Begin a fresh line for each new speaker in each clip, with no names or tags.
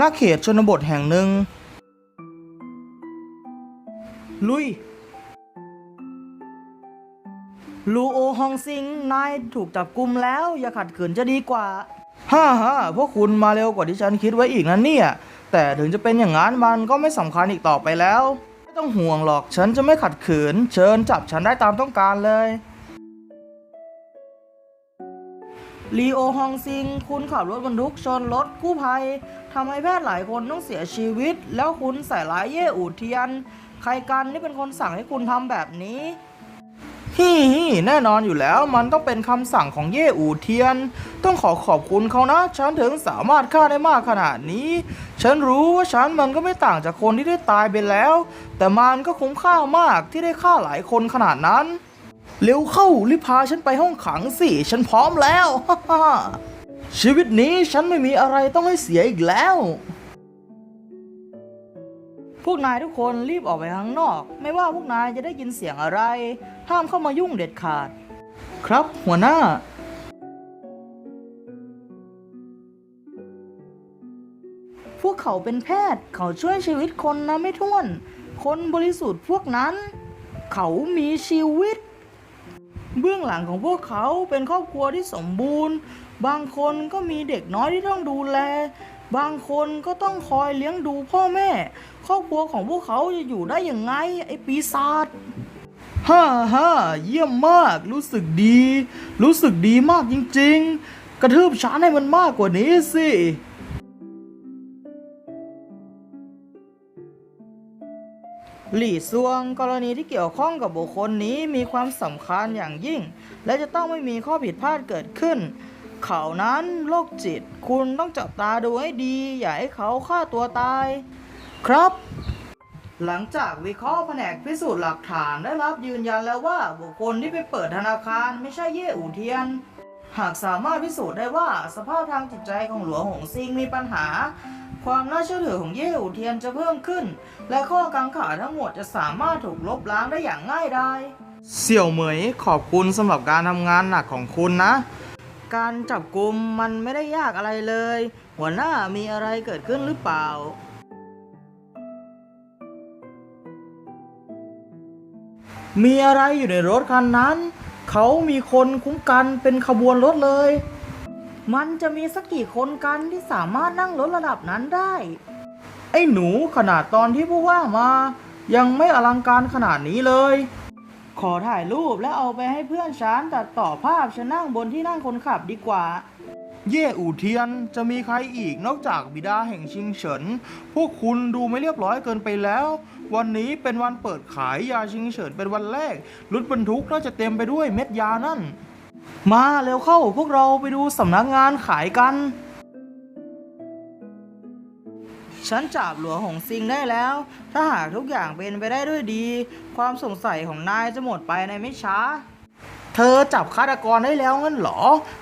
ณเขตชนบทแห่งหนึ่ง ลุย ลูโอฮองซิง นายถูกจับกุมแล้ว อย่าขัดขืนจะดีกว่า ฮ่าฮ่าพวกคุณมาเร็วกว่าที่ฉันคิดไว้อีกนะเนี่ย แต่ถึงจะเป็นอย่างนั้นมันก็ไม่สำคัญอีกต่อไปแล้ว ไม่ต้องห่วงหรอกฉันจะไม่ขัดขืน เชิญจับฉันได้ตามต้องการเลย ลีโอฮองซิง คุณขับรถบรรทุกชนรถกู้ภัยทำให้แพทย์หลายคนต้องเสียชีวิต แล้วคุณใส่ร้ายเย่อู่เทียน ใครกันที่เป็นคนสั่งให้คุณทำแบบนี้ฮี่ฮี่แน่นอนอยู่แล้วมันต้องเป็นคำสั่งของเย่อู่เทียน ต้องขอขอบคุณเขานะ ฉันถึงสามารถฆ่าได้มากขนาดนี้ ฉันรู้ว่าฉันมันก็ไม่ต่างจากคนที่ได้ตายไปแล้ว แต่มันก็คุ้มค่ามากที่ได้ฆ่าหลายคนขนาดนั้น เร็วเข้ารีบพาฉันไปห้องขังสิ ฉันพร้อมแล้ว ชีวิตนี้ฉันไม่มีอะไรต้องให้เสียอีกแล้ว พวกนายทุกคนรีบออกไปข้างนอก ไม่ว่าพวกนายจะได้ยินเสียงอะไร ห้ามเข้ามายุ่งเด็ดขาด ครับหัวหน้าพวกเขาเป็นแพทย์ เขาช่วยชีวิตคนนะไม่ท้วน คนบริสุทธิ์พวกนั้น เขามีชีวิต เบื้องหลังของพวกเขาเป็นครอบครัวที่สมบูรณ์ บางคนก็มีเด็กน้อยที่ต้องดูแล บางคนก็ต้องคอยเลี้ยงดูพ่อแม่ ครอบครัวของพวกเขาจะอยู่ได้อย่างไงไอ้ปีศาจฮ่าฮ่าเยี่ยมมาก รู้สึกดี รู้สึกดีมากจริง ๆ กระทืบฉันให้มันมากกว่านี้สิ หลี่ซวงกรณีที่เกี่ยวข้องกับบุคคลนี้มีความสำคัญอย่างยิ่ง และจะต้องไม่มีข้อผิดพลาดเกิดขึ้น เขานั้นโรคจิต คุณต้องจับตาดูให้ดี อย่าให้เขาฆ่าตัวตาย ครับ หลังจากวิเคราะห์แผนกพิสูจน์หลักฐานได้รับยืนยันแล้วว่าบุคคลที่ไปเปิดธนาคารไม่ใช่เย่อู่เทียน หากสามารถพิสูจน์ได้ว่าสภาพทางจิตใจของหลวงหงซิงมีปัญหา ความน่าเชื่อถือของเย่อู่เทียนจะเพิ่มขึ้น และข้อกังขาทั้งหมดจะสามารถถูกลบล้างได้อย่างง่ายดายเสี่ยวเหมยขอบคุณสำหรับการทำงานหนักของคุณนะ การจับกลุ่มมันไม่ได้ยากอะไรเลย หัวหน้ามีอะไรเกิดขึ้นหรือเปล่ามีอะไรอยู่ในรถคันนั้น เขามีคนคุ้มกันเป็นขบวนรถเลย มันจะมีสักกี่คนกันที่สามารถนั่งรถระดับนั้นได้ ไอ้หนูขนาดตอนที่ผู้ว่ามา ยังไม่อลังการขนาดนี้เลย ขอถ่ายรูปแล้วเอาไปให้เพื่อนฉันตัดต่อภาพฉันนั่งบนที่นั่งคนขับดีกว่า เย่อู่เทียนจะมีใครอีกนอกจากบิดาแห่งชิงเฉิน พวกคุณดูไม่เรียบร้อยเกินไปแล้ว วันนี้เป็นวันเปิดขายยาชิงเฉินเป็นวันแรกรถบรรทุกน่าจะเต็มไปด้วยเม็ดยานั่น มาเร็วเข้าพวกเราไปดูสำนักงานขายกันฉันจับหลวงหงซิงได้แล้ว ถ้าหากทุกอย่างเป็นไปได้ด้วยดี ความสงสัยของนายจะหมดไปในไม่ช้า เธอจับฆาตกรได้แล้วงั้นเหรอ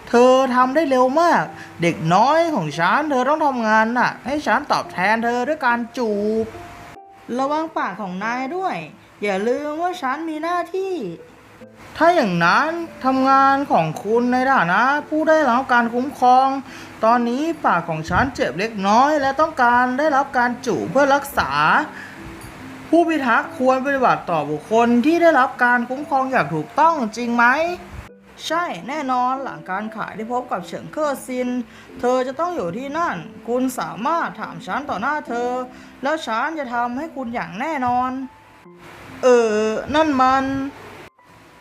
เธอทำได้เร็วมาก เด็กน้อยของฉันเธอต้องทำงานน่ะ ให้ฉันตอบแทนเธอด้วยการจูบ ระวังปากของนายด้วย อย่าลืมว่าฉันมีหน้าที่ ถ้าอย่างนั้นทำงานของคุณในฐานะ ผู้ได้รับการคุ้มครอง ตอนนี้ปากของฉันเจ็บเล็กน้อย และต้องการได้รับการจูเพื่อรักษา ผู้พิทักษ์ควรปฏิบัติต่อบุคคลที่ได้รับการคุ้มครองอย่างถูกต้องจริงไหม ใช่แน่นอนหลังการขายที่พบกับเฉิงเคอร์ซิน เธอจะต้องอยู่ที่นั่น คุณสามารถถามฉันต่อหน้าเธอ แล้วฉันจะทำให้คุณอย่างแน่นอน เออ นั่นมัน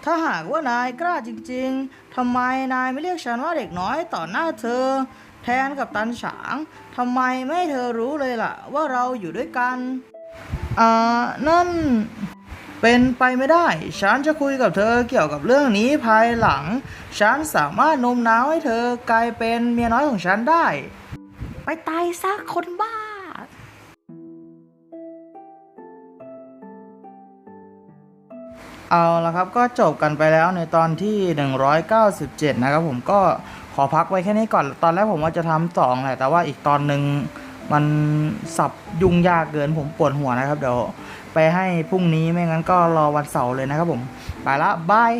ถ้าหากว่านายกล้าจริง ๆทำไมนายไม่เรียกฉันว่าเด็กน้อยต่อหน้าเธอ แทนกับตันฉางทำไมไม่เธอรู้เลยล่ะ ว่าเราอยู่ด้วยกัน อ่า นั่น เป็นไปไม่ได้ ฉันจะคุยกับเธอเกี่ยวกับเรื่องนี้ภายหลัง ฉันสามารถโน้มน้าวให้เธอกลายเป็นเมียน้อยของฉันได้ ไปตายซะคนบ้า เอาละครับก็จบกันไปแล้วในตอนที่ 197 นะครับผมก็ขอพักไว้แค่นี้ก่อน ตอนแรกผมว่าจะทำสองแหละ แต่ว่าอีกตอนหนึ่งมันสับยุ่งยากเกินผมปวดหัวนะครับ เดี๋ยว ไปให้พรุ่งนี้ไม่งั้นก็รอวันเสาร์เลยนะครับผม ไปละบาย